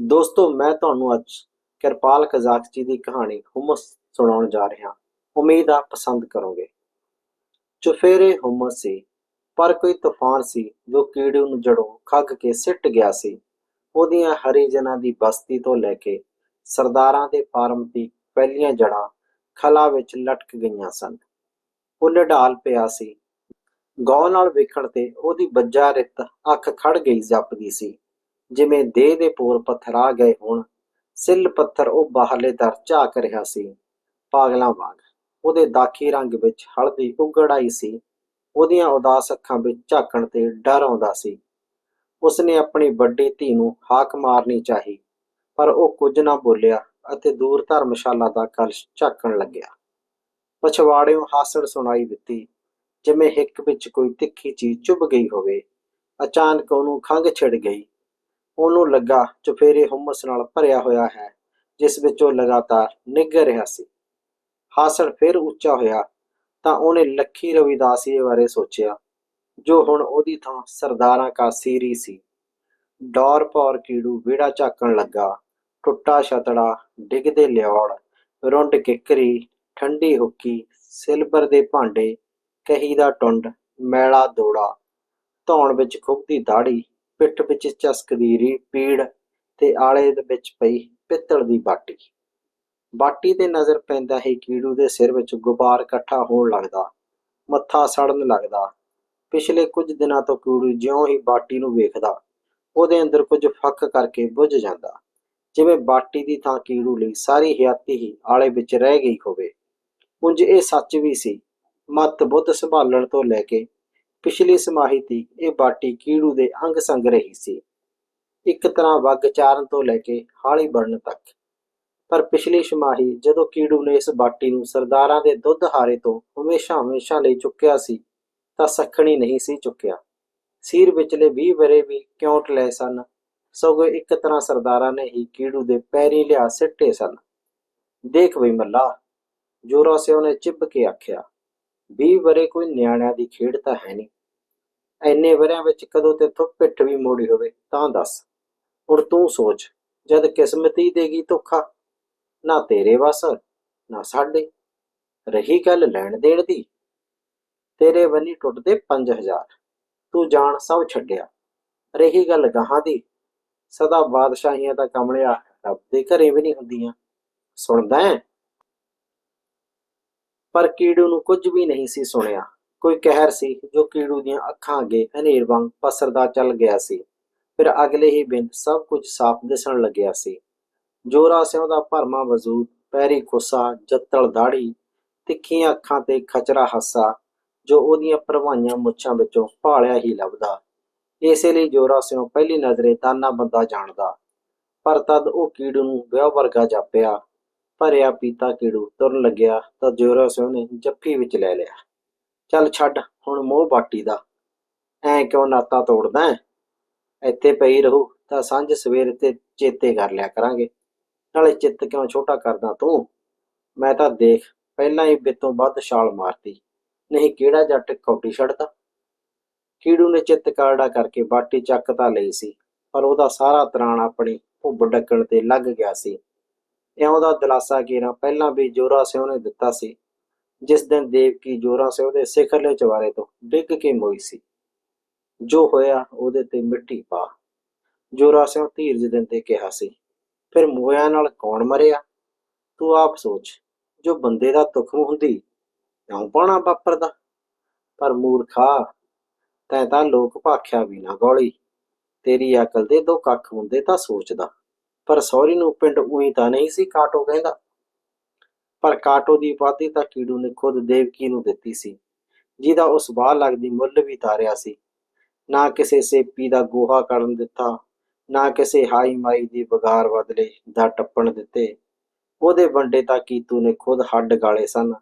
ਦੋਸਤੋ, ਮੈਂ ਤੁਹਾਨੂੰ ਅੱਜ ਕਿਰਪਾਲ ਕਜ਼ਾਕਚੀ ਦੀ ਕਹਾਣੀ ਹੁਮਸ ਸੁਣਾਉਣ ਜਾ ਰਿਹਾ। ਉਮੀਦ ਆ ਪਸੰਦ ਕਰੋਗੇ। ਚੁਫੇਰੇ ਹੁਮਸ ਸੀ, ਪਰ ਕੋਈ ਤੂਫਾਨ ਸੀ, ਜੋ ਕੀੜੇ ਨੂੰ ਜੜੋਂ ਖੱਗ ਕੇ ਸਿੱਟ ਗਿਆ ਸੀ। ਉਹਦੀਆਂ ਹਰੀਜਨਾਂ ਦੀ ਬਸਤੀ ਤੋਂ ਲੈ ਕੇ ਸਰਦਾਰਾਂ ਦੇ ਫਾਰਮ ਦੀ ਪਹਿਲੀਆਂ ਜੜਾਂ ਖਲਾ ਵਿੱਚ ਲਟਕ ਗਈਆਂ ਸਨ। ਉਹ ਲਢਾਲ ਪਿਆ ਸੀ। ਗੌ ਨਾਲ ਵੇਖਣ ਤੇ ਉਹਦੀ ਬੱਜਾ ਰਿੱਤ ਅੱਖ ਖੜ ਗਈ, ਜਪਦੀ ਸੀ। ਜਿਵੇਂ ਦੇਹ ਦੇ ਪੋਰ ਪੱਥਰ ਆ ਗਏ ਹੋਣ, ਸਿੱਲ ਪੱਥਰ ਉਹ ਬਾਹਰਲੇ ਦਰ ਝਾਕ ਰਿਹਾ ਸੀ। ਪਾਗਲਾਂ ਵਾਂਗ ਉਹਦੇ ਦਾਖੀ ਰੰਗ ਵਿੱਚ ਹਲਦੀ ਉਗੜ ਆਈ ਸੀ। ਉਹਦੀਆਂ ਉਦਾਸ ਅੱਖਾਂ ਵਿੱਚ ਝਾਕਣ ਤੇ ਡਰ ਆਉਂਦਾ ਸੀ। ਉਸਨੇ ਆਪਣੀ ਵੱਡੀ ਧੀ ਨੂੰ ਹਾਕ ਮਾਰਨੀ ਚਾਹੀ, ਪਰ ਉਹ ਕੁਝ ਨਾ ਬੋਲਿਆ ਅਤੇ ਦੂਰ ਧਰਮਸ਼ਾਲਾ ਦਾ ਕਲਸ਼ ਝਾਕਣ ਲੱਗਿਆ। ਪਛਵਾੜਿਓਂ ਹਾਸੜ ਸੁਣਾਈ ਦਿੱਤੀ, ਜਿਵੇਂ ਹਿੱਕ ਵਿੱਚ ਕੋਈ ਤਿੱਖੀ ਚੀਜ਼ ਚੁੱਭ ਗਈ ਹੋਵੇ। ਅਚਾਨਕ ਉਹਨੂੰ ਖੰਘ ਛਿੜ ਗਈ। ਉਹਨੂੰ ਲੱਗਾ ਚੁਫੇਰੇ ਹੁਮਸ ਨਾਲ ਭਰਿਆ ਹੋਇਆ ਹੈ, ਜਿਸ ਵਿੱਚ ਉਹ ਲਗਾਤਾਰ ਨਿੱਘ ਰਿਹਾ ਸੀ। ਹਾਸੜ ਫਿਰ ਉੱਚਾ ਹੋਇਆ, ਤਾਂ ਉਹਨੇ ਲੱਖੀ ਰਵਿਦਾਸੀਏ ਬਾਰੇ ਸੋਚਿਆ, ਜੋ ਹੁਣ ਉਹਦੀ ਥਾਂ ਸਰਦਾਰਾਂ ਕਾ ਸੀਰੀ ਸੀ। ਡੌਰ ਪੌਰ ਕੀੜੂ ਵਿੜਾ ਝਾਕਣ ਲੱਗਾ, ਟੁੱਟਾ ਛਤੜਾ, ਡਿੱਗਦੇ ਲਿਓੜ, ਰੁੰਡ ਕਿੱਕਰੀ, ਠੰਡੀ ਹੁੱਕੀ, ਸਿਲਵਰ ਦੇ ਭਾਂਡੇ, ਕਹੀ ਦਾ ਟੁੰਡ, ਮੈਲਾ ਦੋੜਾ, ਧੌਣ ਵਿੱਚ ਖੁੱਬਦੀ ਦਾੜੀ ਪਿੱਠ ਵਿੱਚ ਚਸਕਦੀ ਰੀ ਪੀੜ ਤੇ ਆਲੇ ਦੇ ਵਿੱਚ ਪਈ ਪਿੱਤਲ ਦੀ ਬਾਟੀ। ਬਾਟੀ ਤੇ ਨਜ਼ਰ ਪੈਂਦਾ ਹੀ ਕੀੜੂ ਦੇ ਸਿਰ ਵਿੱਚ ਗੁਬਾਰ ਇਕੱਠਾ ਹੋਣ ਲੱਗਦਾ, ਮੱਥਾ ਸੜਨ ਲੱਗਦਾ। ਪਿਛਲੇ ਕੁਝ ਦਿਨਾਂ ਤੋਂ ਕੀੜੂ ਜਿਉਂ ਹੀ ਬਾਟੀ ਨੂੰ ਵੇਖਦਾ, ਉਹਦੇ ਅੰਦਰ ਕੁਝ ਫੱਕ ਕਰਕੇ ਬੁੱਝ ਜਾਂਦਾ। ਜਿਵੇਂ ਬਾਟੀ ਦੀ ਥਾਂ ਕੀੜੂ ਲਈ ਸਾਰੀ ਹਯਾਤੀ ਹੀ ਆਲੇ ਵਿੱਚ ਰਹਿ ਗਈ ਹੋਵੇ। ਉਂਝ ਇਹ ਸੱਚ ਵੀ ਸੀ, ਮਤ ਬੁੱਧ ਸੰਭਾਲਣ ਤੋਂ ਲੈ ਕੇ ਪਿਛਲੀ ਸਮਾਹੀ ਤੀ, ਇਹ ਬਾਟੀ ਕੀੜੂ ਦੇ ਅੰਗ ਸੰਗ ਰਹੀ ਸੀ। ਇੱਕ ਤਰ੍ਹਾਂ ਵੱਗ ਚਾਰਨ ਤੋਂ ਲੈ ਕੇ ਹਾਲੀ ਬਣਨ ਤੱਕ। ਪਰ ਪਿਛਲੀ ਸਮਾਹੀ ਜਦੋਂ ਕੀੜੂ ਨੇ ਇਸ ਬਾਟੀ ਨੂੰ ਸਰਦਾਰਾਂ ਦੇ ਦੁੱਧ ਹਾਰੇ ਤੋਂ ਹਮੇਸ਼ਾ ਹਮੇਸ਼ਾ ਲਈ ਚੁੱਕਿਆ ਸੀ, ਤਾਂ ਸਖਣੀ ਨਹੀਂ ਸੀ ਚੁੱਕਿਆ। ਸੀਰ ਵਿਚਲੇ 20 ਵਰੇ ਵੀ ਕਿਉਂਟ ਲਏ ਸਨ, ਸਗੋਂ ਇੱਕ ਤਰ੍ਹਾਂ ਸਰਦਾਰਾਂ ਨੇ ਹੀ ਕੀੜੂ ਦੇ ਪੈਰੀ ਲਿਆ ਸਿੱਟੇ ਸਨ। ਦੇਖ ਬਈ ਮੱਲਾ, ਜੋਰਾ ਸਿਓ ਨੇ ਚਿੱਬ ਕੇ ਆਖਿਆ 20 ਵਰੇ ਕੋਈ ਨਿਆਣਿਆਂ ਦੀ ਖੇਡ ਤਾਂ ਹੈ ਨਹੀਂ। ਐਨੇ ਵਰਿਆਂ ਵਿੱਚ ਕਦੋਂ ਤੇਥੋਂ ਪਿੱਠ ਵੀ ਮੋੜੀ ਹੋਵੇ, ਤਾਂ ਦੱਸ। ਹੁਣ ਤੂੰ ਸੋਚ, ਜਦ ਕਿਸਮਤੀ ਦੇਗੀ ਧੋਖਾ, ਨਾ ਤੇਰੇ ਵਸ, ਨਾ ਸਾਡੇ। ਰਹੀ ਗੱਲ ਲੈਣ ਦੇਣ ਦੀ, ਤੇਰੇ ਬੰਨੀ ਟੁੱਟਦੇ 5000 ਤੂੰ ਜਾਣ ਸਭ ਛੱਡਿਆ। ਰਹੀ ਗੱਲ ਗਾਹਾਂ ਦੀ, ਸਦਾ ਬਾਦਸ਼ਾਹੀਆਂ ਦਾ ਕਮਲਿਆ ਰੱਬ ਦੇ ਘਰੇ ਵੀ ਨਹੀਂ ਹੁੰਦੀਆਂ। ਸੁਣਦਾ ਹੈ? ਪਰ ਕੀੜੂ ਨੂੰ ਕੁਝ ਵੀ ਨਹੀਂ ਸੀ ਸੁਣਿਆ। ਕੋਈ ਕਹਿਰ ਸੀ ਜੋ ਕੀੜੂ ਦੀਆਂ ਅੱਖਾਂ ਅੱਗੇ ਹਨੇਰ ਵਾਂਗ ਪਸਰਦਾ ਚੱਲ ਗਿਆ ਸੀ। ਫਿਰ ਅਗਲੇ ਹੀ ਬਿੰਦ ਸਭ ਕੁਝ ਸਾਫ਼ ਦਿਸਣ ਲੱਗਿਆ ਸੀ। ਜੋਰਾ ਸਿਉਂ ਦਾ ਭਰਮਾ ਵਜੂਦ, ਪੈਰੀ ਖੁੱਸਾ, ਜੱਤਲ ਦਾੜੀ ਤਿੱਖੀਆਂ ਅੱਖਾਂ ਤੇ ਖਚਰਾ ਹੱਸਾ ਜੋ ਉਹਦੀਆਂ ਭਰਵਾਈਆਂ ਮੁੱਛਾਂ ਵਿੱਚੋਂ ਭਾਲਿਆ ਹੀ ਲੱਭਦਾ। ਇਸੇ ਲਈ ਜੋਰਾ ਸਿਉਂ ਪਹਿਲੀ ਨਜ਼ਰੇ ਤਾਨਾ ਬੰਦਾ ਜਾਣਦਾ। ਪਰ ਤਦ ਉਹ ਕੀੜੂ ਨੂੰ ਵਿਆਹ ਵਰਗਾ ਜਾਪਿਆ। ਭਰਿਆ ਪੀਤਾ ਕੀੜੂ ਤੁਰਨ ਲੱਗਿਆ ਤਾਂ ਜੋਰਾ ਸਿਉਂ ਨੇ ਜੱਫੀ ਵਿੱਚ ਲੈ ਲਿਆ। ਚੱਲ ਛੱਡ, ਹੁਣ ਮੋਹ ਬਾਟੀ ਦਾ। ਐ ਕਿਉਂ ਨਾਤਾ ਤੋੜਦਾ ਹੈ? ਇੱਥੇ ਪਈ ਰਹੂ, ਤਾਂ ਸਾਂਝ ਸਵੇਰ ਤੇ ਚੇਤੇ ਕਰ ਲਿਆ ਕਰਾਂਗੇ। ਨਾਲੇ ਚਿੱਤ ਕਿਉਂ ਛੋਟਾ ਕਰਦਾ ਤੂੰ? ਮੈਂ ਤਾਂ ਦੇਖ, ਪਹਿਲਾਂ ਹੀ ਬਿੱਤੋਂ ਵੱਧ ਛਾਲ ਮਾਰਤੀ। ਨਹੀਂ, ਕਿਹੜਾ ਜੱਟ ਕੌਡੀ ਛੱਡਦਾ? ਕੀੜੂ ਨੇ ਚਿੱਤ ਕਾਰੜਾ ਕਰਕੇ ਬਾਟੀ ਚੱਕ ਤਾਂ ਲਈ ਸੀ, ਪਰ ਉਹਦਾ ਸਾਰਾ ਤਰਾਣ ਆਪਣੀ ਭੁੱਬ ਡੱਕਣ ਤੇ ਲੱਗ ਗਿਆ ਸੀ। ਇਉਂ ਦਾ ਦਿਲਾਸਾ ਕੀਰਾ ਪਹਿਲਾਂ ਵੀ ਜੋਰਾ ਸਿਉ ਨੇ ਦਿੱਤਾ ਸੀ। ਜਿਸ ਦਿਨ ਦੇਵਕੀ ਜੋਰਾ ਸਿਉ ਦੇ ਸਿਖਰਲੇ ਚਵਾਰੇ ਤੋਂ ਡਿੱਗ ਕੇ ਮੋਈ ਸੀ। ਜੋ ਹੋਇਆ ਉਹਦੇ ਤੇ ਮਿੱਟੀ ਪਾ। ਜੋਰਾ ਸਿੰਘ ਧੀਰਜ ਦਿੰਦੇ ਕਿਹਾ ਸੀ, ਫਿਰ ਮੋਇਆ ਨਾਲ ਕੌਣ ਮਰਿਆ? ਤੂੰ ਆਪ ਸੋਚ, ਜੋ ਬੰਦੇ ਦਾ ਤੁਖਮ ਹੁੰਦੀ, ਕਿਉਂ ਪਾਣਾ ਵਾਪਰਦਾ? ਪਰ ਮੂਰਖਾ, ਤੈ ਤਾਂ ਲੋਕ ਭਾਖਿਆ ਵੀ ਨਾ ਗੋਲੀ। ਤੇਰੀ ਅਕਲ ਦੇ ਦੋ ਕੱਖ ਹੁੰਦੇ ਤਾਂ ਸੋਚਦਾ, ਪਰ ਸੌਰੀ ਨੂੰ ਪਿੰਡ ਉਹੀ ਤਾਂ ਨਹੀਂ ਸੀ ਕਾਟੋ ਕਹਿੰਦਾ। ਪਰ ਕਾਟੋ ਦੀ ਉਪਾਧੀ ਤਾਂ ਕੀੜੂ ਨੇ ਖੁਦ ਦੇਵਕੀ ਨੂੰ ਦਿੱਤੀ ਸੀ, ਜਿਹਦਾ ਉਸ ਬਾਹ ਲੱਗਦੀ ਮੁੱਲ ਵੀ ਤਾਰਿਆ ਸੀ। ਨਾ ਕਿਸੇ ਸੇਪੀ ਦਾ ਗੋਹਾ ਕਰਨ ਦਿੱਤਾ, ਨਾ ਕਿਸੇ ਹਾਈ ਮਾਈ ਦੀ ਬਗਾਰ ਬਦਲੇ ਦਾ ਟੱਪਣ ਦਿੱਤੇ। ਉਹਦੇ ਵੰਡੇ ਤਾਂ ਕੀਤੂ ਨੇ ਖੁਦ ਹੱਡ ਗਾਲੇ ਸਨ,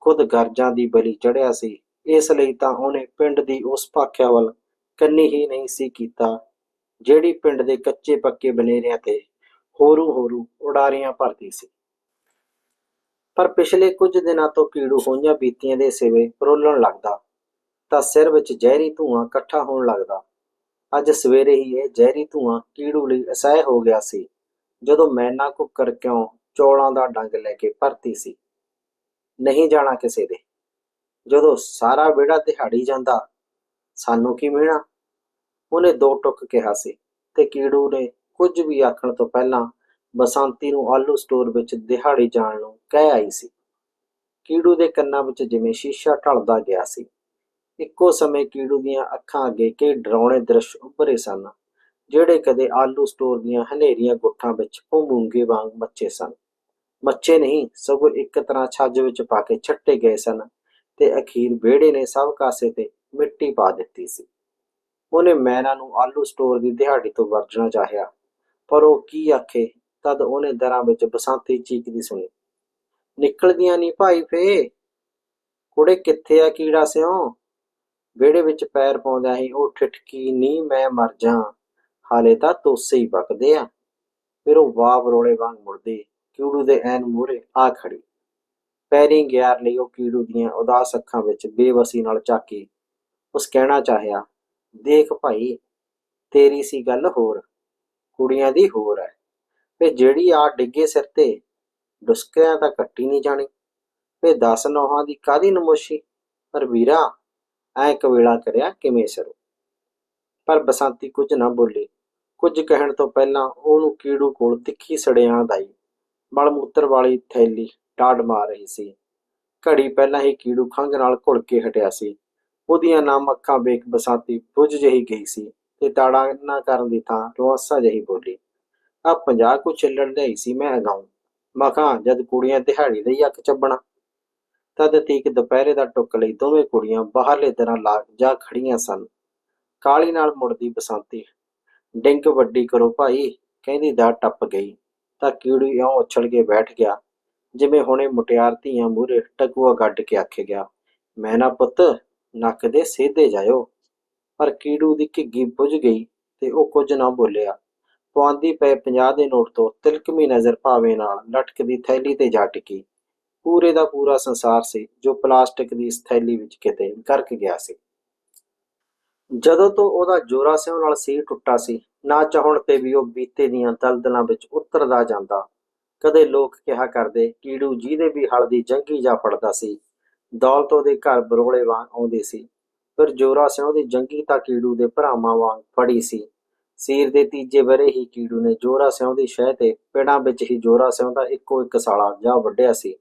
ਖੁਦ ਗਰਜਾਂ ਦੀ ਬਲੀ ਚੜਿਆ ਸੀ, ਇਸ ਲਈ ਤਾਂ ਉਹਨੇ ਪਿੰਡ ਦੀ ਉਸ ਭਾਖਿਆ ਵੱਲ ਕੰਨੀ ਹੀ ਨਹੀਂ ਸੀ ਕੀਤਾ, ਜਿਹੜੀ ਪਿੰਡ ਦੇ ਕੱਚੇ ਪੱਕੇ ਬਨੇਰਿਆਂ ਤੇ ਹੋਰੂ ਹੋਰੂ ਉਡਾਰੀਆਂ ਭਰਦੀ ਸੀ। ਪਰ ਪਿਛਲੇ ਕੁਝ ਦਿਨਾਂ ਤੋਂ ਕੀੜੂ ਹੋਈਆਂ ਬੀਤੀਆਂ ਦੇ ਸਿਵੇ ਰੋਲਣ ਲੱਗਦਾ। ਤਾਂ ਸਿਰ ਵਿੱਚ ਜ਼ਹਿਰੀ ਧੂਆਂ ਇਕੱਠਾ ਹੋਣ ਲੱਗਦਾ। ਅੱਜ ਸਵੇਰੇ ਹੀ ਇਹ ਜ਼ਹਿਰੀ ਧੂਆਂ ਕੀੜੂ ਲਈ ਅਸਹਿ ਹੋ ਗਿਆ ਸੀ, ਜਦੋਂ ਮੈਨਾ ਕੁੱਕਰ ਕਿਉਂ ਚੌਲਾਂ ਦਾ ਡੰਗ ਲੈ ਕੇ ਭਰਤੀ ਸੀ। ਨਹੀਂ ਜਾਣਾ ਕਿਸੇ ਦੇ। ਜਦੋਂ ਸਾਰਾ ਵਿਹੜਾ ਦਿਹਾੜੀ ਜਾਂਦਾ, ਸਾਨੂੰ ਕੀ ਮਿਲਣਾ? ਉਹਨੇ ਦੋ ਟੁੱਕ ਕਿਹਾ ਸੀ ਤੇ ਕੀੜੂ ਨੇ ਕੁਝ ਵੀ ਆਖਣ ਤੋਂ ਪਹਿਲਾਂ ਬਸੰਤੀ ਨੂੰ ਆਲੂ ਸਟੋਰ ਵਿੱਚ ਦਿਹਾੜੀ ਜਾਣ ਨੂੰ ਕਹਿ ਆਈ ਸੀ। ਕੀੜੂ ਦੇ ਕੰਨਾਂ ਵਿੱਚ ਜਿਵੇਂ ਸ਼ੀਸ਼ਾ ਢਲਦਾ ਗਿਆ ਸੀ। ਇੱਕੋ ਸਮੇਂ ਕੀੜੂ ਦੀਆਂ ਅੱਖਾਂ ਅੱਗੇ ਕਈ ਡਰਾਉਣੇ ਦ੍ਰਿਸ਼ ਉੱਭਰੇ ਸਨ, ਜਿਹੜੇ ਕਦੇ ਆਲੂ ਸਟੋਰ ਦੀਆਂ ਹਨੇਰੀਆਂ ਗੁੱਠਾਂ ਵਿੱਚ ਭੂੰਬੂੰਗੇ ਵਾਂਗ ਮੱਚੇ ਸਨ। ਮੱਚੇ ਨਹੀਂ, ਸਗੋਂ ਇੱਕ ਤਰ੍ਹਾਂ ਛੱਜ ਵਿੱਚ ਪਾ ਕੇ ਛੱਟੇ ਗਏ ਸਨ ਤੇ ਅਖੀਰ ਵਿਹੜੇ ਨੇ ਸਭ ਕਾਸੇ ਤੇ ਮਿੱਟੀ ਪਾ ਦਿੱਤੀ ਸੀ। ਉਹਨੇ ਮੈਨਾ ਨੂੰ ਆਲੂ ਸਟੋਰ ਦੀ ਦਿਹਾੜੀ ਤੋਂ ਵਰਜਣਾ ਚਾਹਿਆ, ਪਰ ਉਹ ਕੀ ਆਖੇ ਤਦ ਉਹਨੇ ਦਰਾਂ ਵਿੱਚ ਬਸੰਤੀ ਚੀਕਦੀ ਸੁਣੀ। ਨਿਕਲਦੀਆਂ ਨਹੀਂ ਭਾਈ ਫੇ। ਕੁੜੇ ਕਿੱਥੇ ਆ ਕੀੜਾ ਸਿਓ ਵਿਹੜੇ ਵਿੱਚ ਪੈਰ ਪਾਉਂਦਾ ਹੀ ਉਹ ਠਿਠਕੀ ਨਹੀਂ ਮੈਂ ਮਰ ਜਾ। ਹਾਲੇ ਤਾਂ ਤੋਸੇ ਹੀ ਬਕਦੇ ਆ। ਫਿਰ ਉਹ ਵਾਹ ਰੋਲੇ ਵਾਂਗ ਮੁੜਦੀ ਕੀੜੂ ਦੇ ਐਨ ਮੂਹਰੇ ਆ ਖੜੀ। ਪੈਰੀ ਗਿਆਰ ਲਈ ਉਹ ਕੀੜੂ ਦੀਆਂ ਉਦਾਸ ਅੱਖਾਂ ਵਿੱਚ ਬੇਵਸੀ ਨਾਲ ਝਾਕੀ, ਉਸ ਕਹਿਣਾ ਚਾਹਿਆ, ਦੇਖ ਭਾਈ, ਤੇਰੀ ਸੀ ਗੱਲ ਹੋਰ, ਕੁੜੀਆਂ ਦੀ ਹੋਰ ਹੈ। ਤੇ ਜਿਹੜੀ ਆ ਡਿੱਗੇ ਸਿਰ ਤੇ ਡੁਸਕਿਆਂ ਤਾਂ ਕੱਟੀ ਨਹੀਂ ਜਾਣੀ। ਤੇ 10 ਨੋਹਾਂ ਦੀ ਕਾਦੀ ਨਮੋਸ਼ੀ? ਪਰ ਵੀਰਾ, ਐ ਕਵੇਲਾ ਕਰਿਆ ਕਿਵੇਂ ਸਰੂ? ਪਰ ਬਸੰਤੀ ਕੁਝ ਨਾ ਬੋਲੀ। ਕੁਝ ਕਹਿਣ ਤੋਂ ਪਹਿਲਾਂ ਉਹਨੂੰ ਕੀੜੂ ਕੋਲ ਤਿੱਖੀ ਸੜਿਆਂ ਦਾਈ ਮਲ ਮੂਤਰ ਵਾਲੀ ਥੈਲੀ ਟਾੜ ਮਾਰ ਰਹੀ ਸੀ। ਘੜੀ ਪਹਿਲਾਂ ਹੀ ਕੀੜੂ ਖੰਘ ਨਾਲ ਘੁਲ ਕੇ ਹਟਿਆ ਸੀ। ਉਹਦੀਆਂ ਨਾਮ ਅੱਖਾਂ ਵੇਖ ਬਸੰਤੀ ਬੁੱਝ ਜਿਹੀ ਗਈ ਸੀ ਤੇ ਤਾੜਾ ਨਾ ਕਰਨ ਦੀ ਥਾਂ ਰੋਸਾ ਜਿਹੀ ਬੋਲੀ। ਆ 50 ਕੁ ਛਿੱਲੜ ਲਈ ਸੀ ਮੈਂ ਅਗਾਉਂ ਮਖਾਂ ਜਦ ਕੁੜੀਆਂ ਦਿਹਾੜੀ ਦੇ ਅੱਖ ਚੱਬਣਾ। ਤਦ ਤੀਕ ਦੁਪਹਿਰੇ ਦਾ ਟੁੱਕ ਲਈ ਦੋਵੇਂ ਕੁੜੀਆਂ ਬਾਹਰਲੇ ਦਰਾਂ ਲਾ ਜਾ ਖੜੀਆਂ ਸਨ। ਕਾਲੀ ਨਾਲ ਮੁੜਦੀ ਬਸੰਤੀ। ਡਿੰਕ ਵੱਡੀ ਕਰੋ ਭਾਈ, ਕਹਿੰਦੀ ਦਾ ਟੱਪ ਗਈ। ਤਾਂ ਕੀੜੀ ਇਉਂ ਉਛਲ ਕੇ ਬੈਠ ਗਿਆ। ਜਿਵੇਂ ਹੁਣੇ ਮੁਟਿਆਰ ਧੀਆਂ ਮੂਹਰੇ ਟਕੂਆ ਗੱਡ ਕੇ ਆਖੇ ਗਿਆ, ਮੈਂ ਨਾ ਪੁੱਤ, ਨੱਕ ਦੇ ਸੇਧੇ ਜਾਇਓ। ਪਰ ਕੀੜੂ ਦੀ ਘਿੱਗੀ ਬੁਝ ਗਈ ਤੇ ਉਹ ਕੁਝ ਨਾ ਬੋਲਿਆ। ਪਵਾਂਦੀ ਪਏ 50 ਦੇ ਨੋਟ ਤੋਂ ਤਿਲਕਮੀ ਨਜ਼ਰ ਭਾਵੇਂ ਨਾਲ ਲਟਕਦੀ ਥੈਲੀ ਤੇ ਜਾ ਟਿਕੀ। ਪੂਰੇ ਦਾ ਪੂਰਾ ਸੰਸਾਰ ਸੀ ਜੋ ਪਲਾਸਟਿਕ ਦੀ ਇਸ ਥੈਲੀ ਵਿੱਚ ਕਿਤੇ ਗਰਕ ਗਿਆ ਸੀ। ਜਦੋਂ ਤੋਂ ਉਹਦਾ ਜੋਰਾ ਸਿਉ ਨਾਲ ਸੀ ਟੁੱਟਾ ਸੀ, ਨਾ ਚਾਹਣ ਤੇ ਵੀ ਉਹ ਬੀਤੇ ਦੀਆਂ ਦਲਦਲਾਂ ਵਿੱਚ ਉਤਰਦਾ ਜਾਂਦਾ। ਕਦੇ ਲੋਕ ਕਿਹਾ ਕਰਦੇ, ਕੀੜੂ ਜਿਹਦੇ ਵੀ ਹਲਦੀ ਜੰਗੀ ਜਾ ਫੜਦਾ ਸੀ। ਦੌਲਤ ਉਹਦੇ ਘਰ ਬਰੋਲੇ ਵਾਂਗ ਆਉਂਦੀ ਸੀ। ਫਿਰ ਜੋਰਾ ਸਿਉ ਦੀ ਜੰਗੀ ਤਾਂ ਕੀੜੂ ਦੇ ਭਰਾਵਾਂ ਵਾਂਗ ਫੜੀ ਸੀ। ਸੀਰ ਦੇ ਤੀਜੇ ਬਰੇ ਹੀ ਕੀੜੂ ਨੇ ਜੋਰਾ ਸਿਉਂ ਦੀ ਸ਼ਹਿ ਤੇ ਪੇੜਾਂ ਵਿੱਚ ਹੀ ਜੋਰਾ ਸਿਉਂ ਦਾ ਇੱਕੋ ਇੱਕ ਸਾਲਾ ਜਾ ਵੱਢਿਆ ਸੀ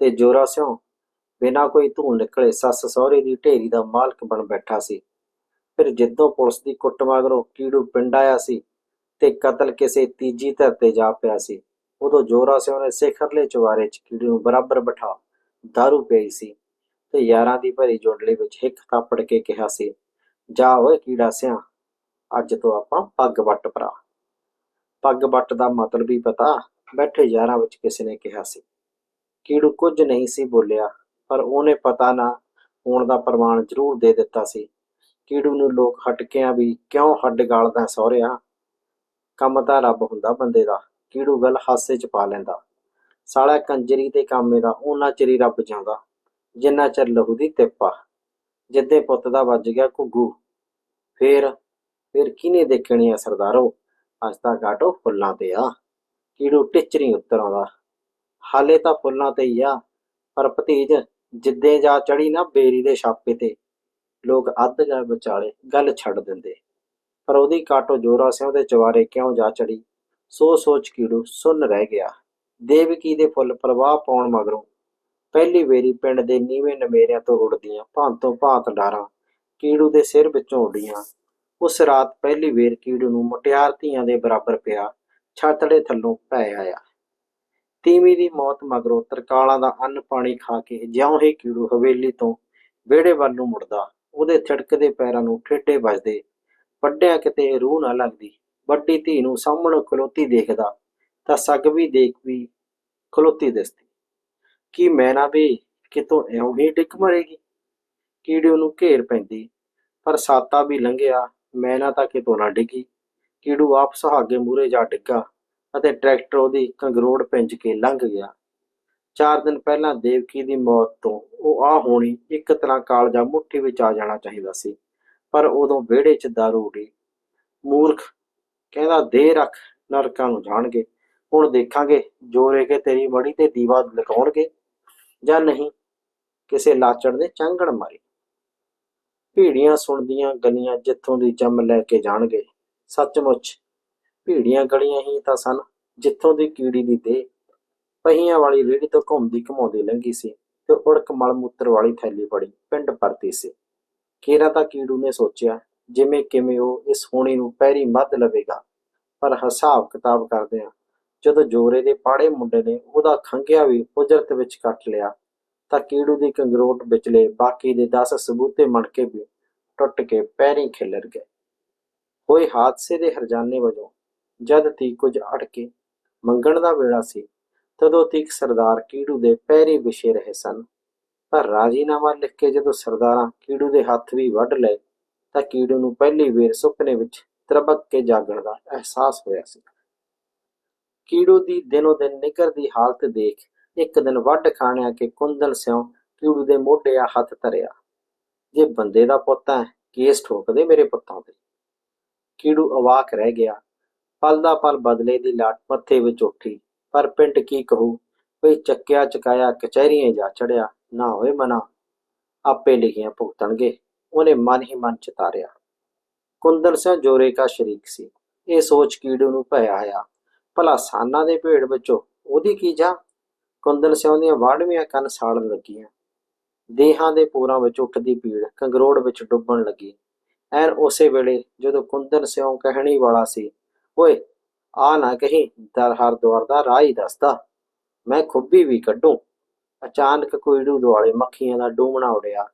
ਤੇ ਜੋਰਾ ਸਿਉਂ ਬਿਨਾਂ ਕੋਈ ਧੂਲ ਨਿਕਲੇ ਸੱਸ ਸਹੁਰੇ ਦੀ ਢੇਰੀ ਦਾ ਮਾਲਕ ਬਣ ਬੈਠਾ ਸੀ। ਫਿਰ ਜਿੱਦੋਂ ਪੁਲਿਸ ਦੀ ਕੁੱਟ ਮਗਰੋਂ ਕੀੜੂ ਪਿੰਡ ਆਇਆ ਸੀ ਤੇ ਕਤਲ ਕਿਸੇ ਤੀਜੀ ਧਰ ਤੇ ਜਾ ਪਿਆ ਸੀ, ਉਦੋਂ ਜੋਰਾ ਸਿਉਂ ਨੇ ਸਿਖਰਲੇ ਚਵਾਰੇ 'ਚ ਕੀੜੂ ਨੂੰ ਬਰਾਬਰ ਬਿਠਾ ਦਾਰੂ ਪਈ ਸੀ ਤੇ ਯਾਰਾਂ ਦੀ ਭਰੀ ਜੋੜਲੀ ਵਿੱਚ ਹਿੱਕ ਥਾਪੜ ਕੇ ਕਿਹਾ ਸੀ, ਜਾ ਓਏ ਕੀੜਾ ਸਿਆ ਅੱਜ ਤੋਂ ਆਪਾਂ ਪੱਗ ਵੱਟ ਭਰਾ। ਪੱਗ ਵੱਟ ਦਾ ਮਤਲਬ ਵੀ ਪਤਾ, ਬੈਠੇ ਯਾਰਾਂ ਵਿੱਚ ਕਿਸੇ ਨੇ ਕਿਹਾ ਸੀ। ਕੀੜੂ ਕੁਝ ਨਹੀਂ ਸੀ ਬੋਲਿਆ, ਪਰ ਉਹਨੇ ਪਤਾ ਨਾ ਹੋਣ ਦਾ ਪ੍ਰਮਾਣ ਜ਼ਰੂਰ ਦੇ ਦਿੱਤਾ ਸੀ। ਕੀੜੂ ਨੂੰ ਲੋਕ ਹਟਕਿਆਂ ਵੀ ਕਿਉਂ ਹੱਡ ਗਾਲਦਾ ਸਹੁਰਿਆ? ਕੰਮ ਤਾਂ ਰੱਬ ਹੁੰਦਾ ਬੰਦੇ ਦਾ, ਕੀੜੂ ਗੱਲ ਹਾਸੇ ਚ ਪਾ ਲੈਂਦਾ। ਸਾਲਾ ਕੰਜਰੀ ਤੇ ਕਾਮੇ ਦਾ ਉਹਨਾਂ ਚਿਰ ਹੀ ਰੱਬ ਜਾਂਦਾ ਜਿੰਨਾ ਚਿਰ ਲਹੂ ਦੀ ਤਿੱਪਾ ਜਿੱਦੇ ਪੁੱਤ ਦਾ ਵੱਜ ਗਿਆ ਘੁੱਗੂ, ਫੇਰ ਫਿਰ ਕਿਹਨੇ ਦੇਖਣੀ ਆ ਸਰਦਾਰੋ? ਅੱਜ ਤਾਂ ਘਾਟੋ ਫੁੱਲਾਂ ਤੇ ਆ। ਕੀੜੂ ਟਿਚਰੀ ਉੱਤਰ ਆਉਂਦਾ ਹਾਲੇ ਤਾਂ ਫੁੱਲਾਂ ਤੇ ਹੀ ਆ। ਪਰ ਭਤੀਜ, ਜਿੱਦੇ ਜਾ ਚੜੀ ਨਾ ਬੇਰੀ ਦੇ ਛਾਪੇ ਤੇ, ਲੋਕ ਅੱਧ ਗੱਲ ਵਿਚਾਲੇ ਗੱਲ ਛੱਡ ਦਿੰਦੇ। ਪਰ ਉਹਦੀ ਕਾਟੋ ਜੋਰਾ ਸਿਉ ਦੇ ਚਵਾਰੇ ਕਿਉਂ ਜਾ ਚੜੀ? ਸੋ ਸੋਚ ਕੀੜੂ ਸੁੰਨ ਰਹਿ ਗਿਆ। ਦੇਵਕੀ ਦੇ ਫੁੱਲ ਪ੍ਰਵਾਹ ਪਾਉਣ ਮਗਰੋਂ ਪਹਿਲੀ ਵੇਰੀ ਪਿੰਡ ਦੇ ਨੀਵੇਂ ਨਮੇਰਿਆਂ ਤੋਂ ਉੱਡਦੀਆਂ ਭਾਂਤੋਂ ਭਾਂਤ ਡਾਰਾਂ ਕੀੜੂ ਦੇ ਸਿਰ ਵਿੱਚੋਂ ਉੱਡੀਆਂ। ਉਸ ਰਾਤ ਪਹਿਲੀ ਵੇਰ ਕੀੜੂ ਨੂੰ ਮੁਟਿਆਰ ਧੀਆਂ ਦੇ ਬਰਾਬਰ ਪਿਆ ਛਾਤੜੇ ਥੱਲੋਂ ਪੈ ਆਇਆ। ਤੀਵੀਂ ਦੀ ਮੌਤ ਮਗਰੋਂ ਤਰਕਾਲਾਂ ਦਾ ਅੰਨ ਪਾਣੀ ਖਾ ਕੇ ਜਿਉਂ ਹੀ ਕੀੜੂ ਹਵੇਲੀ ਤੋਂ ਵਿਹੜੇ ਵੱਲ ਨੂੰ ਮੁੜਦਾ, ਉਹਦੇ ਛਿੜਕਦੇ ਪੈਰਾਂ ਨੂੰ ਠੇਡੇ ਵੱਜਦੇ। ਵੱਡਿਆਂ ਕਿਤੇ ਰੂਹ ਨਾ ਲੱਗਦੀ, ਵੱਡੀ ਧੀ ਨੂੰ ਸਾਹਮਣੇ ਖਲੋਤੀ ਦੇਖਦਾ, ਤਾਂ ਸੱਗ ਵੀ ਦੇਖ ਵੀ ਖਲੋਤੀ ਦਿਸਦੀ। ਕੀ ਮੈਂ ਨਾ ਵੀ ਕਿਤੋਂ ਇਉਂ ਹੀ ਡਿੱਗ ਮਰੇਗੀ? ਕੀੜੇ ਨੂੰ ਘੇਰ ਪੈਂਦੀ, ਪਰ ਸਾਤਾ ਵੀ ਲੰਘਿਆ ਮੈਂ ਨਾ ਤਾਂ ਕਿਤੋਂ ਨਾ ਡਿੱਗੀ। ਕੀੜੂ ਆਪ ਸੁਹਾਗੇ ਮੂਰੇ ਜਾ ਡਿੱਗਾ ਅਤੇ ਟਰੈਕਟਰ ਉਹਦੀ ਕੰਗਰੋੜ ਪਿੰਜ ਕੇ ਲੰਘ ਗਿਆ। ਚਾਰ ਦਿਨ ਪਹਿਲਾਂ ਦੇਵਕੀ ਦੀ ਮੌਤ ਤੋਂ ਉਹ ਆ ਹੋਣੀ ਇੱਕ ਤਰ੍ਹਾਂ ਕਾਲਜਾ ਮੁੱਠੀ ਵਿੱਚ ਆ ਜਾਣਾ ਚਾਹੀਦਾ ਸੀ, ਪਰ ਉਦੋਂ ਵਿਹੜੇ 'ਚ ਦਾਰੂ ਉਡੀ। ਮੂਰਖ, ਕਹਿੰਦਾ ਦੇ ਰੱਖ, ਨਰਕਾਂ ਨੂੰ ਜਾਣਗੇ। ਹੁਣ ਦੇਖਾਂਗੇ, ਜੋਰੇ ਕੇ ਤੇਰੀ ਮੜੀ ਤੇ ਦੀਵਾ ਲਗਾਉਣਗੇ ਜਾਂ ਨਹੀਂ? ਕਿਸੇ ਲਾਚੜ ਦੇ ਚਾਂਗਣ ਮਾਰੀ। ਭੀੜੀਆਂ ਸੁਣਦੀਆਂ ਗਲੀਆਂ ਜਿੱਥੋਂ ਦੀ ਜੰਮ ਲੈ ਕੇ ਜਾਣਗੇ। ਸੱਚਮੁੱਚ, ਭੀੜੀਆਂ ਗਲੀਆਂ ਹੀ ਤਾਂ ਸਨ ਜਿੱਥੋਂ ਦੀ ਕੀੜੀ ਦੀ ਦੇਹ ਪਹੀਆਂ ਵਾਲੀ ਰੇੜੀ ਤੋਂ ਘੁੰਮਦੀ ਘਮਾਉਂਦੀ ਲੰਘੀ ਸੀ ਤੇ ਉੜਕ ਮਲ ਮੂਤਰ ਵਾਲੀ ਥੈਲੀ ਫੜੀ ਪਿੰਡ ਪਰਤੀ ਸੀ। ਕੇਰਾ ਤਾਂ ਕੀੜੂ ਨੇ ਸੋਚਿਆ, ਜਿਵੇਂ ਕਿਵੇਂ ਉਹ ਇਸ ਹੋਣੀ ਨੂੰ ਪੈਰੀ ਮੱਧ ਲਵੇਗਾ। ਪਰ ਹਿਸਾਬ ਕਿਤਾਬ ਕਰਦਿਆਂ ਜਦੋਂ ਜੋਰੇ ਦੇ ਪਾੜੇ ਮੁੰਡੇ ਨੇ ਉਹਦਾ ਖੰਗਿਆ ਵੀ ਉਜਰਤ ਵਿੱਚ ਕੱਟ ਲਿਆ ਤਾਂ ਕੀੜੂ ਦੀ ਕੰਗਰੋਟ ਵਿਚਲੇ ਬਾਕੀ ਦੇ 10 ਸਬੂਤੇ ਮਣਕੇ ਵੀ ਟੁੱਟ ਕੇ ਪੈਰੀਂ ਖਿਲਰ ਗਏ। ਹੋਏ ਹਾਦਸੇ ਦੇ ਹਰਜਾਨੇ ਵਜੋਂ ਜਦ ਤੀ ਕੁਝ ਅੜਕੇ ਮੰਗਣ ਦਾ ਵੇਲਾ ਸੀ, ਤਦੋਂ ਤੀਕ ਸਰਦਾਰ ਕੀੜੂ ਦੇ ਪੈਰੀ ਵਿਛੇ ਰਹੇ ਸਨ। ਪਰ ਰਾਜੀਨਾਮਾ ਲਿਖ ਕੇ ਜਦੋਂ ਸਰਦਾਰਾਂ ਕੀੜੂ ਦੇ ਹੱਥ ਵੀ ਵੱਢ ਲਏ, ਤਾਂ ਕੀੜੂ ਨੂੰ ਪਹਿਲੀ ਵੇਰ ਸੁਪਨੇ ਵਿੱਚ ਤਰਬਕ ਕੇ ਜਾਗਣ ਦਾ ਅਹਿਸਾਸ ਹੋਇਆ ਸੀ। ਕੀੜੂ ਦੀ ਦਿਨੋ ਦਿਨ ਨਿਕਰਦੀ ਹਾਲਤ ਦੇਖ ਇੱਕ ਦਿਨ ਵੱਢ ਖਾਣਿਆ ਕਿ ਕੁੰਦਨ ਸਿਉ ਕੀੜੂ ਦੇ ਮੋਢੇ ਆ ਹੱਥ ਧਰਿਆ। ਜੇ ਬੰਦੇ ਦਾ ਪੁੱਤ ਹੈ, ਕੇਸ ਠੋਕਦੇ ਮੇਰੇ ਪੁੱਤਾਂ ਤੇ। ਕੀੜੂ ਅਵਾਕ ਰਹਿ ਗਿਆ। ਪਲ ਦਾ ਪਲ ਬਦਲੇ ਦੀ ਲਾਟ ਮੱਥੇ ਵਿੱਚ ਉੱਠੀ। ਪਰ ਪਿੰਡ ਕੀ ਕਹੂ? ਕੋਈ ਚੱਕਿਆ ਚਕਾਇਆ ਕਚਹਿਰੀਆਂ ਜਾ ਚੜਿਆ। ਨਾ ਹੋਏ ਮਨਾ। ਆਪੇ ਲਿਖੀਆਂ ਭੁਗਤਣਗੇ। ਉਹਨੇ ਮਨ ਹੀ ਮਨ ਚਿਤਾਰਿਆ ਕੁੰਦਨ ਸਿੰਘ ਜੋਰੇ ਕਾ ਸ਼ਰੀਕ ਸੀ। ਇਹ ਸੋਚ ਕੀੜੂ ਨੂੰ ਭੈ ਆਇਆ। ਭਲਾ ਸਾਨਾ ਦੇ ਭੇੜ ਵਿੱਚੋਂ ਉਹਦੀ ਕੀ ਜਾ ਕੁੰਦਨ ਸਿਉਂ ਦੀਆਂ ਵਾੜਵੀਆਂ ਕੰਨ ਸਾੜਨ ਲੱਗੀਆਂ। ਦੇਹਾਂ ਦੇ ਪੂਰਾਂ ਵਿੱਚ ਉੱਠਦੀ ਭੀੜ ਕੰਗਰੋੜ ਵਿੱਚ ਡੁੱਬਣ ਲੱਗੀ। ਐਨ ਉਸੇ ਵੇਲੇ ਜਦੋਂ ਕੁੰਦਨ ਸਿਉਂ ਕਹਿਣੀ ਵਾਲਾ ਸੀ, ਓਏ ਆ ਨਾ ਕਹੀਂ, ਦਰ ਹਰ ਦਵਾਰ ਦਾ ਰਾਹ ਹੀ ਦੱਸਦਾ। ਮੈਂ ਖੁੱਬੀ ਵੀ ਕੱਢੂ। ਅਚਾਨਕ ਕੀੜੂ ਦੁਆਲੇ ਮੱਖੀਆਂ ਦਾ ਡੂਮਣਾ ਉੜਿਆ।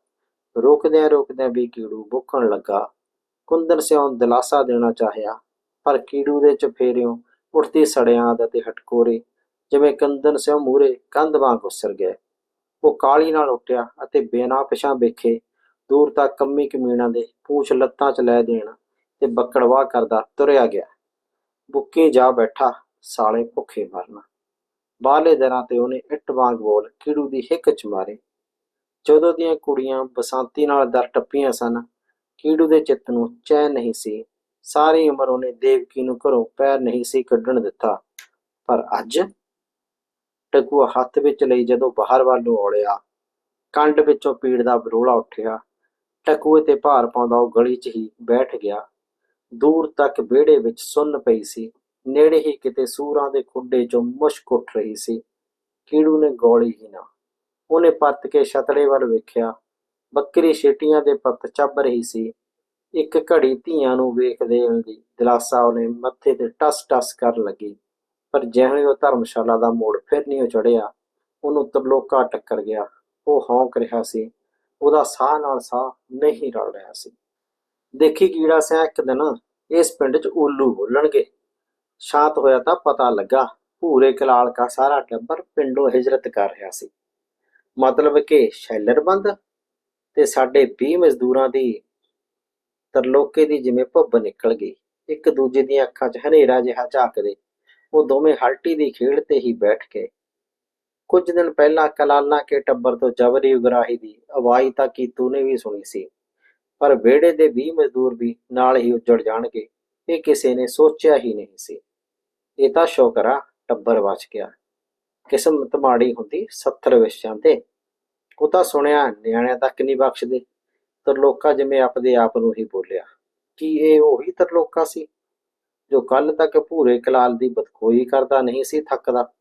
ਰੋਕਦਿਆਂ ਰੋਕਦਿਆਂ ਵੀ ਕੀੜੂ ਬੁੱਕਣ ਲੱਗਾ। ਕੁੰਦਨ ਸਿਉਂ ਦਿਲਾਸਾ ਦੇਣਾ ਚਾਹਿਆ, ਪਰ ਕੀੜੂ ਦੇ ਚਫੇਰਿਓਂ ਉੱਠਦੀ ਸੜਿਆਂ ਦਾ ਤੇ ਹਟਕੋਰੇ ਜਿਵੇਂ ਕੰਦਨ ਸਿਉਂ ਮੂਰੇ ਕੰਧ ਵਾਂਗ ਉਸਰ ਗਏ। ਉਹ ਕਾਲੀ ਨਾਲ ਉੱਠਿਆ ਅਤੇ ਬਿਨਾਂ ਪਿਛਾਂ ਵੇਖੇ। ਦੂਰ ਤੱਕ ਕੰਮੀ ਕਮੀਣਾ ਦੇ ਪੂਛ ਲੱਤਾਂ 'ਚ ਲੈ ਦੇਣ ਤੇ ਬੱਕੜਵਾ ਕਰਦਾ ਤੁਰਿਆ ਗਿਆ। ਬੁੱਕੀ ਜਾ ਬੈਠਾ, ਸਾਲੇ ਭੁੱਖੇ ਮਰਨਾ। ਬਾਹਲੇ ਦਿਨਾਂ ਤੇ ਉਹਨੇ ਇੱਟ ਵਾਂਗ ਬੋਲ ਕੀੜੂ ਦੀ ਹਿੱਕ ਚ ਮਾਰੇ। ਜਦੋਂ ਦੀਆਂ ਕੁੜੀਆਂ ਬਸਾਂਤੀ ਨਾਲ ਦਰ ਟੱਪੀਆਂ ਸਨ, ਕੀੜੂ ਦੇ ਚਿੱਤ ਨੂੰ ਚੈਨ ਨਹੀਂ ਸੀ। ਸਾਰੀ ਉਮਰ ਉਹਨੇ ਦੇਵਕੀ ਨੂੰ ਘਰੋਂ ਪੈਰ ਨਹੀਂ ਸੀ ਕੱਢਣ ਦਿੱਤਾ। ਪਰ ਅੱਜ ਟਕੂਆ ਹੱਥ ਵਿੱਚ ਲਈ ਜਦੋਂ ਬਾਹਰ ਵੱਲ ਨੂੰ ਔੜਿਆ ਕੰਡ ਵਿੱਚੋਂ ਪੀੜ ਦਾ ਬਰੋਲਾ ਉੱਠਿਆ। ਟਕੂਏ ਤੇ ਭਾਰ ਪਾਉਂਦਾ ਉਹ ਗਲੀ 'ਚ ਹੀ ਬੈਠ ਗਿਆ। ਦੂਰ ਤੱਕ ਵਿਹੜੇ ਵਿੱਚ ਸੁੰਨ ਪਈ ਸੀ। ਨੇੜੇ ਹੀ ਕਿਤੇ ਸੂਰਾਂ ਦੇ ਖੁੱਡੇ 'ਚੋਂ ਮੁਸ਼ਕ ਉੱਠ ਰਹੀ ਸੀ। ਕੀੜੂ ਨੇ ਗੋਲੀ ਹੀ ਨਾ। ਉਹਨੇ ਪੱਤ ਕੇ ਛਤੜੇ ਵੱਲ ਵੇਖਿਆ। ਬੱਕਰੀ ਛੇਟੀਆਂ ਦੇ ਪੱਤ ਚੱਬ ਰਹੀ ਸੀ। ਇੱਕ ਘੜੀ ਧੀਆਂ ਨੂੰ ਵੇਖਦੇ ਦੀ ਦਿਲਾਸਾ ਉਹਨੇ ਮੱਥੇ ਤੇ ਟਸ ਟਸ ਕਰਨ ਲੱਗੀ। ਪਰ ਜਿਵੇਂ ਉਹ ਧਰਮਸ਼ਾਲਾ ਦਾ ਮੋੜ ਫਿਰ ਨਹੀਂ ਚੜਿਆ, ਉਹਨੂੰ ਤਰਲੋਕਾ ਟੱਕਰ ਗਿਆ। ਉਹ ਹੌਂਕ ਰਿਹਾ ਸੀ। ਉਹਦਾ ਸਾਹ ਨਾਲ ਸਾਹ ਨਹੀਂ ਰਲ ਰਿਹਾ ਸੀ। ਦੇਖੀ ਕੀੜਾ ਸਿਆ ਇੱਕ ਦਿਨ ਇਸ ਪਿੰਡ 'ਚ ਉੱਲੂ ਬੋਲਣਗੇ। ਸ਼ਾਂਤ ਹੋਇਆ ਤਾਂ ਪਤਾ ਲੱਗਾ, ਭੂਰੇ ਕਲਾਲ ਕਾ ਸਾਰਾ ਟੱਬਰ ਪਿੰਡੋਂ ਹਿਜਰਤ ਕਰ ਰਿਹਾ ਸੀ। ਮਤਲਬ ਕਿ ਸ਼ੈਲਰਬੰਦ ਤੇ ਸਾਡੇ 20 ਮਜ਼ਦੂਰਾਂ ਦੀ ਤਰਲੋਕੇ ਦੀ ਜਿਵੇਂ ਭੁੱਬ ਨਿਕਲ ਗਈ। ਇੱਕ ਦੂਜੇ ਦੀਆਂ ਅੱਖਾਂ 'ਚ ਹਨੇਰਾ ਜਿਹਾ ਝਾਕਦੇ। ਉਹ ਦੋਵੇਂ ਹਲਟੀ ਦੀ ਖੇਡ ਤੇ ਹੀ ਬੈਠ ਕੇ ਕੁਝ ਦਿਨ ਪਹਿਲਾਂ ਕਲਾਲਾ ਕੇ ਟੱਬਰ ਤੋਂ ਜਬਰੀ ਉਗਰਾਹੀ ਦੀ ਆਵਾਜ਼ ਤਾਂ ਕੀਤੂ ਨੇ ਵੀ ਸੁਣੀ ਸੀ, ਪਰ ਵਿਹੜੇ ਦੇ 20 ਮਜ਼ਦੂਰ ਵੀ ਨਾਲ ਹੀ ਉੱਜੜ ਜਾਣਗੇ, ਇਹ ਕਿਸੇ ਨੇ ਸੋਚਿਆ ਹੀ ਨਹੀਂ ਸੀ। ਇਹ ਤਾਂ ਸ਼ੋਕਰਾ ਟੱਬਰ ਬਚ ਗਿਆ। ਕਿਸਮਤ ਮਾੜੀ ਹੁੰਦੀ 70 ਵਿਸ਼ਿਆਂ ਤੇ। ਉਹ ਤਾਂ ਸੁਣਿਆ, ਨਿਆਣਿਆਂ ਤੱਕ ਨਹੀਂ ਬਖਸ਼ਦੇ। ਤਰਲੋਕਾ ਜਿਵੇਂ ਆਪਦੇ ਆਪ ਨੂੰ ਹੀ ਬੋਲਿਆ। ਕਿ ਇਹ ਉਹੀ ਤਰਲੋਕਾ ਸੀ? ਜੋ ਕੱਲ ਤੱਕ ਭੂਰੇ ਕਲਾਲ ਦੀ ਬਦਖੋਈ ਕਰਦਾ ਨਹੀਂ ਸੀ ਥੱਕਦਾ,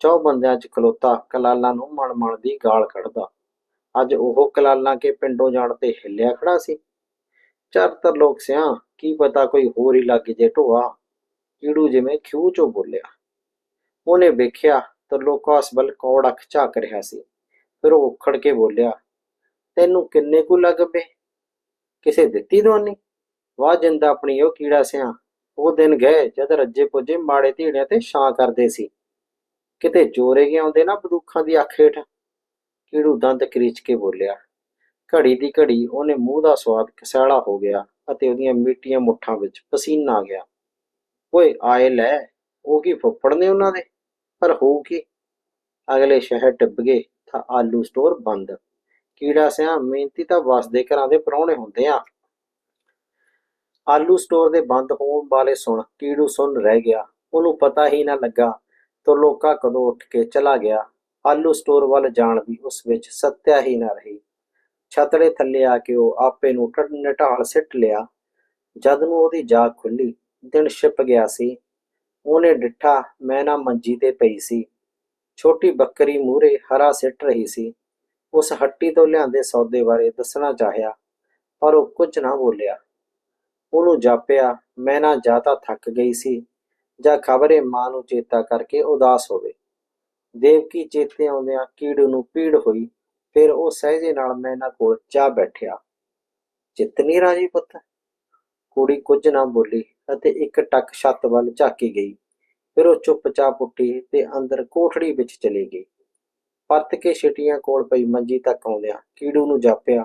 ਚੌ ਬੰਦਿਆਂ 'ਚ ਖਲੋਤਾ ਕਲਾਲਾਂ ਨੂੰ ਮਣ ਮਣ ਦੀ ਗਾਲ ਕੱਢਦਾ। ਅੱਜ ਉਹ ਕਲਾਲਾਂ ਕੇ ਪਿੰਡੋਂ ਜਾਣ ਤੇ ਹਿੱਲਿਆ ਖੜਾ ਸੀ। ਚਾਰ ਤਰਲੋਕ ਸਿਆ, ਕੀ ਪਤਾ ਕੋਈ ਹੋਰ ਹੀ ਲੱਗ ਜੇ ਢੋਆ। ਕੀੜੂ ਜਿਵੇਂ ਖਿਊ ਚੋਂ ਬੋਲਿਆ। ਉਹਨੇ ਵੇਖਿਆ ਤਰਲੋਕਾ ਉਸ ਵੱਲ ਕੌੜ ਅੱਖ ਝਾਕ ਰਿਹਾ ਸੀ। ਫਿਰ ਉਹ ਉਖੜ ਕੇ ਬੋਲਿਆ, ਤੈਨੂੰ ਕਿੰਨੇ ਕੁ ਲੱਗ ਪਏ? ਕਿਸੇ ਦਿੱਤੀ ਦੋਨੀ? ਵਾਹ ਜਿੰਦਾ ਆਪਣੀ ਉਹ ਕੀੜਾ ਸਿਆ ਉਹ ਦਿਨ ਗਏ ਜਦ ਰੱਜੇ ਪੁੱਜੇ ਮਾੜੇ ਧੀੜਿਆਂ ਤੇ ਛਾਂ ਕਰਦੇ ਸੀ। ਕਿਤੇ ਜੋਰੇ ਕੇ ਆਉਂਦੇ ਨਾ ਬਦੂਖਾਂ ਦੀ ਅੱਖ ਹੇਠ। ਕੀੜੂ ਦੰਦ ਕਰੀਚ ਕੇ ਬੋਲਿਆ, ਘੜੀ ਦੀ ਘੜੀ ਉਹਨੇ ਮੂੰਹ ਦਾ ਸਵਾਦ ਕਸਾਲਾ ਹੋ ਗਿਆ ਅਤੇ ਉਹਦੀਆਂ ਮਿੱਟੀਆਂ ਮੁੱਠਾਂ ਵਿੱਚ ਪਸੀਨਾ ਆ ਗਿਆ। ਓਏ ਆਏ ਲੈ, ਉਹ ਕੀ ਫੁੱਫੜ ਨੇ ਉਹਨਾਂ ਦੇ? ਪਰ ਹੋ ਕੀ? ਅਗਲੇ ਸ਼ਹਿਰ ਟਿੱਬ ਗਏ ਤਾਂ ਆਲੂ ਸਟੋਰ ਬੰਦ। ਕੀੜਾ ਸਿਆ, ਮਿਹਨਤੀ ਤਾਂ ਵਸਦੇ ਘਰਾਂ ਦੇ ਪਰੌਣੇ ਹੁੰਦੇ ਆ। ਆਲੂ ਸਟੋਰ ਦੇ ਬੰਦ ਹੋਣ ਵਾਲੇ ਸੁਣ ਕੀੜੂ ਸੁਣ ਰਹਿ ਗਿਆ। ਉਹਨੂੰ ਪਤਾ ਹੀ ਨਾ ਲੱਗਾ ਤੋ ਲੋਕਾ ਕਦੋਂ ਉੱਠ ਕੇ ਚਲਾ ਗਿਆ। ਆਲੂ ਸਟੋਰ ਵੱਲ ਜਾਣ ਦੀ ਉਸ ਵਿੱਚ ਸੱਤਿਆ ਹੀ ਨਾ ਰਹੀ। ਛਤੜੇ ਥੱਲੇ ਆ ਕੇ ਉਹ ਆਪੇ ਨੂੰ ਟੜ ਸਿੱਟ ਲਿਆ। ਜਦ ਨੂੰ ਉਹਦੀ ਜਾਗ ਖੁੱਲੀ, ਦਿਨ ਛਿਪ ਗਿਆ ਸੀ। ਉਹਨੇ ਡਿੱਠਾ, ਮੈਂ ਨਾ ਮੰਜੀ ਤੇ ਪਈ ਸੀ। ਛੋਟੀ ਬੱਕਰੀ ਮੂਰੇ ਹਰਾ ਸਿੱਟ ਰਹੀ ਸੀ। ਉਸ ਹੱਟੀ ਤੋਂ ਲਿਆਂਦੇ ਸੌਦੇ ਬਾਰੇ ਦੱਸਣਾ ਚਾਹਿਆ, ਪਰ ਉਹ ਕੁਝ ਨਾ ਬੋਲਿਆ। ਉਹਨੂੰ ਜਾਪਿਆ, ਮੈਂ ਨਾ ਜਾਂ ਤਾਂ ਥੱਕ ਗਈ ਸੀ। ਜਾਂ ਖਬਰੇ ਮਾਂ ਨੂੰ ਚੇਤਾ ਕਰਕੇ ਉਦਾਸ ਹੋਵੇ। ਦੇਵਕੀ ਚੇਤੇ ਆਉਂਦਿਆਂ ਕੀੜੂ ਨੂੰ ਪੀੜ ਹੋਈ, ਫਿਰ ਉਹ ਸਹਿਜੇ ਨਾਲ ਮੈਨਾ ਕੋਲ ਜਾ ਬੈਠਿਆ। ਜਿਤਨੀ ਰਾਜੀ ਪੁੱਤ? ਕੁੜੀ ਕੁਝ ਨਾ ਬੋਲੀ ਅਤੇ ਇੱਕ ਟੱਕ ਛੱਤ ਵੱਲ ਝਾਕੀ ਗਈ। ਫਿਰ ਉਹ ਚੁੱਪਚਾਪ ਉੱਠੀ ਤੇ ਅੰਦਰ ਕੋਠੜੀ ਵਿੱਚ ਚਲੀ ਗਈ। ਪੱਤ ਕੇ ਛਿਟੀਆਂ ਕੋਲ ਪਈ ਮੰਜੀ ਤੱਕ ਆਉਂਦਿਆਂ ਕੀੜੂ ਨੂੰ ਜਾਪਿਆ,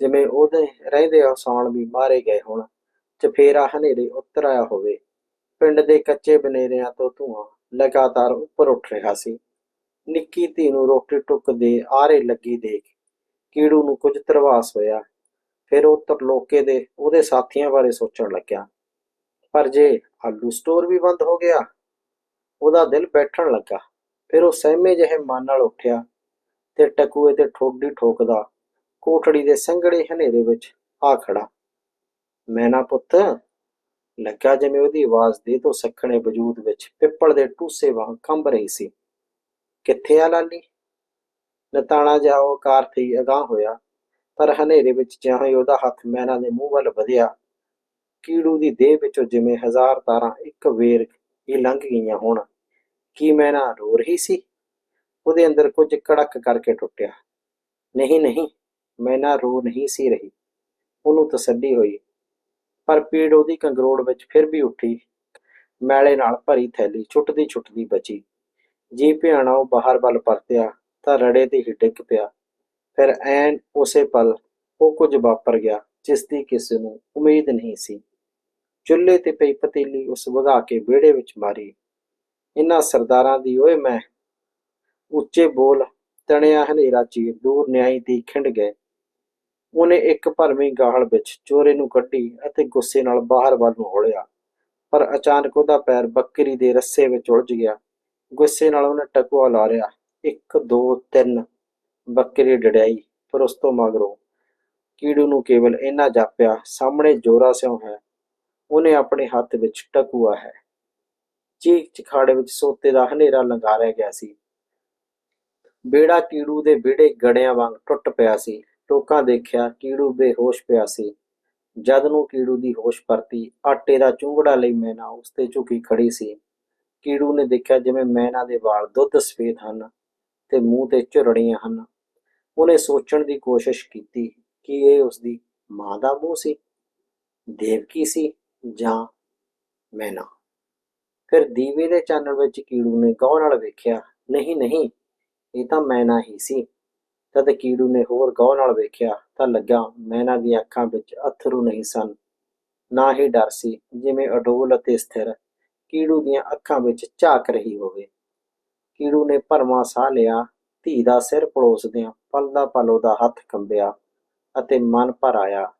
ਜਿਵੇਂ ਉਹਦੇ ਰਹਿੰਦੇ ਹਸਾਨ ਵੀ ਮਾਰੇ ਗਏ ਹੋਣ। ਚਫੇਰਾ ਹਨੇਰੇ ਉਤਰ ਆਇਆ ਹੋਵੇ। ਪਿੰਡ ਦੇ ਕੱਚੇ ਬਨੇਰਿਆਂ ਤੋਂ ਧੂਆਂ ਲਗਾਤਾਰ ਉੱਪਰ ਉੱਠ ਰਿਹਾ ਸੀ। ਨਿੱਕੀ ਧੀ ਨੂੰ ਰੋਟੀ ਟੁੱਕ ਦੇ ਆਰੇ ਲੱਗੀ ਦੇਖ ਕੀੜੂ ਨੂੰ ਕੁਝ ਤਰਵਾਸ ਹੋਇਆ। ਫਿਰ ਉਹ ਤਰਲੋਕੇ ਦੇ, ਉਹਦੇ ਸਾਥੀਆਂ ਬਾਰੇ ਸੋਚਣ ਲੱਗਿਆ। ਪਰ ਜੇ ਆਲੂ ਸਟੋਰ ਵੀ ਬੰਦ ਹੋ ਗਿਆ? ਉਹਦਾ ਦਿਲ ਬੈਠਣ ਲੱਗਾ। ਫਿਰ ਉਹ ਸਹਿਮੇ ਜਿਹੇ ਮਨ ਨਾਲ ਉੱਠਿਆ ਤੇ ਟਕੂਏ ਤੇ ਠੋਡੀ ਠੋਕਦਾ ਕੋਠੜੀ ਦੇ ਸੰਘੜੇ ਹਨੇਰੇ ਵਿੱਚ ਆ ਖੜਾ ਮੈਂ ਨਾ ਪੁੱਤ, ਲੱਗਾ ਜਿਵੇਂ ਉਹਦੀ ਆਵਾਜ਼ ਦੇ ਤੋਂ ਸੱਖਣੇ ਵਜੂਦ ਵਿੱਚ ਪਿੱਪਲ ਦੇ ਟੂਸੇ ਵਾਂਗ ਕੰਬ ਰਹੀ ਸੀ। ਕਿੱਥੇ ਆ ਲਾਲੀ? ਨਤਾਣਾ ਜਾ ਕਾਰ ਤੇ ਅਗਾਹ ਹੋਇਆ, ਪਰ ਹਨੇਰੇ ਵਿੱਚ ਜਿਵੇਂ ਹੀ ਉਹਦਾ ਹੱਥ ਮੈਨਾ ਦੇ ਮੂੰਹ ਵੱਲ ਵਧਿਆ, ਕੀੜੂ ਦੀ ਦੇਹ ਵਿੱਚੋਂ ਜਿਵੇਂ ਹਜ਼ਾਰ ਤਾਰਾਂ ਇੱਕ ਵੇਰ ਹੀ ਲੰਘ ਗਈਆਂ ਹੋਣ। ਕੀ ਮੈਨਾ ਰੋ ਰਹੀ ਸੀ? ਉਹਦੇ ਅੰਦਰ ਕੁਝ ਕੜਕ ਕਰਕੇ ਟੁੱਟਿਆ। ਨਹੀਂ ਨਹੀਂ ਮੈਨਾ ਰੋ ਨਹੀਂ ਸੀ ਰਹੀ। ਉਹਨੂੰ ਤਸੱਲੀ ਹੋਈ। ਪਰ ਪੀੜ ਉਹਦੀ ਕੰਗਰੋੜ ਵਿੱਚ ਫਿਰ ਵੀ ਉੱਠੀ। ਮੈਲੇ ਨਾਲ ਭਰੀ ਥੈਲੀ ਛੁੱਟਦੀ ਛੁੱਟਦੀ ਬਚੀ। ਜੀ ਭਿਆਣਾ ਉਹ ਬਾਹਰ ਵੱਲ ਪਰਤਿਆ ਤਾਂ ਰੜੇ ਤੇ ਹੀ ਡਿੱਗ ਪਿਆ। ਫਿਰ ਐਨ ਉਸੇ ਪਲ ਉਹ ਕੁਝ ਵਾਪਰ ਗਿਆ ਜਿਸ ਦੀ ਕਿਸੇ ਨੂੰ ਉਮੀਦ ਨਹੀਂ ਸੀ। ਚੁੱਲ੍ਹੇ ਤੇ ਪਈ ਪਤੀਲੀ ਉਸ ਵਧਾ ਕੇ ਵਿਹੜੇ ਵਿੱਚ ਮਾਰੀ। ਇਹਨਾਂ ਸਰਦਾਰਾਂ ਦੀ ਓਏ ਮੈਂ। ਉੱਚੇ ਬੋਲ ਤਣਿਆ ਹਨੇਰਾ ਚੀਰ ਦੂਰ ਨਿਆਈ ਦੀ ਖਿੰਡ ਗਏ। ਉਹਨੇ ਇੱਕ ਭਰਵੀਂ ਗਾਹਲ ਵਿੱਚ ਚੋਰੇ ਨੂੰ ਕੱਢੀ ਅਤੇ ਗੁੱਸੇ ਨਾਲ ਬਾਹਰ ਵੱਲ ਨੂੰ ਹੋਲਿਆ। ਪਰ ਅਚਾਨਕ ਉਹਦਾ ਪੈਰ ਬੱਕਰੀ ਦੇ ਰੱਸੇ ਵਿੱਚ ਉਲਝ ਗਿਆ। ਗੁੱਸੇ ਨਾਲ ਉਹਨੇ ਟਕੂਆ ਲਾਰਿਆ। ਇੱਕ, ਦੋ, ਤਿੰਨ। ਬੱਕਰੀ ਡੜਾਈ ਪਰ ਉਸ ਤੋਂ ਮਗਰੋਂ ਕੀੜੂ ਨੂੰ ਕੇਵਲ ਇੰਨਾ ਜਾਪਿਆ, ਸਾਹਮਣੇ ਜੋਰਾ ਸਿਉ ਹੈ। ਉਹਨੇ ਆਪਣੇ ਹੱਥ ਵਿੱਚ ਟਕੂਆ ਹੈ। ਚੀਕ ਚਿਖਾੜੇ ਵਿੱਚ ਸੋਤੇ ਦਾ ਹਨੇਰਾ ਲੰਗਾ ਰਹਿ ਗਿਆ ਸੀ। ਬੇੜਾ ਕੀੜੂ ਦੇ ਵਿਹੜੇ ਗੜਿਆਂ ਵਾਂਗ ਟੁੱਟ ਪਿਆ ਸੀ। ਟੋਕਾਂ ਦੇਖਿਆ ਕੀੜੂ ਬੇਹੋਸ਼ ਪਿਆ ਸੀ। ਜਦ ਨੂੰ ਕੀੜੂ ਦੀ ਹੋਸ਼ ਪਰਤੀ, ਆਟੇ ਦਾ ਚੁੰਗੜਾ ਲਈ ਮੈਨਾ ਉਸ ਤੇ ਝੁਕੀ ਖੜੀ ਸੀ। ਕੀੜੂ ਨੇ ਦੇਖਿਆ ਜਿਵੇਂ ਮੈਨਾ ਦੇ ਵਾਲ ਦੁੱਧ ਸਫੇਦ ਹਨ ਤੇ ਮੂੰਹ ਤੇ ਝੁਰੜੀਆਂ ਹਨ। ਉਹਨੇ ਸੋਚਣ ਦੀ ਕੋਸ਼ਿਸ਼ ਕੀਤੀ ਕਿ ਇਹ ਉਸਦੀ ਮਾਂ ਦਾ ਮੂੰਹ ਸੀ, ਦੇਵਕੀ ਸੀ ਜਾਂ ਮੈਨਾ ਫਿਰ ਦੀਵੇ ਦੇ ਚਾਨਣ ਵਿੱਚ ਕੀੜੂ ਨੇ ਗੌਰ ਨਾਲ ਵੇਖਿਆ, ਨਹੀਂ ਨਹੀਂ, ਇਹ ਤਾਂ ਮੈਨਾ ਹੀ ਸੀ। ਤਦ ਕੀੜੂ ਨੇ ਹੋਰ ਗੌਰ ਨਾਲ ਵੇਖਿਆ ਤਾਂ ਲੱਗਾ, ਮੈਨਾ ਦੀਆਂ ਅੱਖਾਂ ਵਿੱਚ ਅਥਰੂ ਨਹੀਂ ਸਨ। ਨਾ ਹੀ ਡਰ ਸੀ, ਜਿਵੇਂ ਅਡੋਲ ਅਤੇ ਸਥਿਰ। ਕੀੜੂ ਦੀਆਂ ਅੱਖਾਂ ਵਿੱਚ ਝਾਕ ਰਹੀ ਹੋਵੇ। ਕੀੜੂ ਨੇ ਭਰਮਾ ਸਾਹ ਲਿਆ, ਧੀ ਦਾ ਸਿਰ ਪਲੋਸਦਿਆਂ ਪਲ ਦਾ ਪਲ ਉਹਦਾ ਹੱਥ ਕੰਬਿਆ ਅਤੇ ਮਨ ਭਰ ਆਇਆ।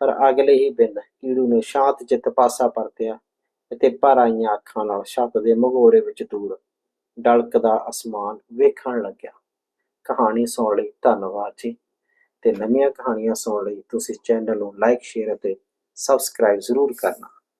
ਪਰ ਅਗਲੇ ਹੀ ਬਿੰਦ ਕੀੜੂ ਨੇ ਸ਼ਾਂਤ ਚਿੱਤ ਪਾਸਾ ਪਰਤਿਆ ਅਤੇ ਭਰ ਆਈਆਂ ਅੱਖਾਂ ਨਾਲ ਛੱਤ ਦੇ ਮਗੋਰੇ ਵਿੱਚ ਦੂਰ ਡਲਕਦਾ ਅਸਮਾਨ ਵੇਖਣ ਲੱਗਿਆ। ਕਹਾਣੀ ਸੁਣ ਲਈ ਧੰਨਵਾਦ ਜੀ। ਤੇ ਨਵੀਆਂ ਕਹਾਣੀਆਂ ਸੁਣਨ ਲਈ ਤੁਸੀਂ ਚੈਨਲ ਨੂੰ ਲਾਈਕ ਸ਼ੇਅਰ ਅਤੇ ਸਬਸਕ੍ਰਾਈਬ ਜ਼ਰੂਰ ਕਰਨਾ।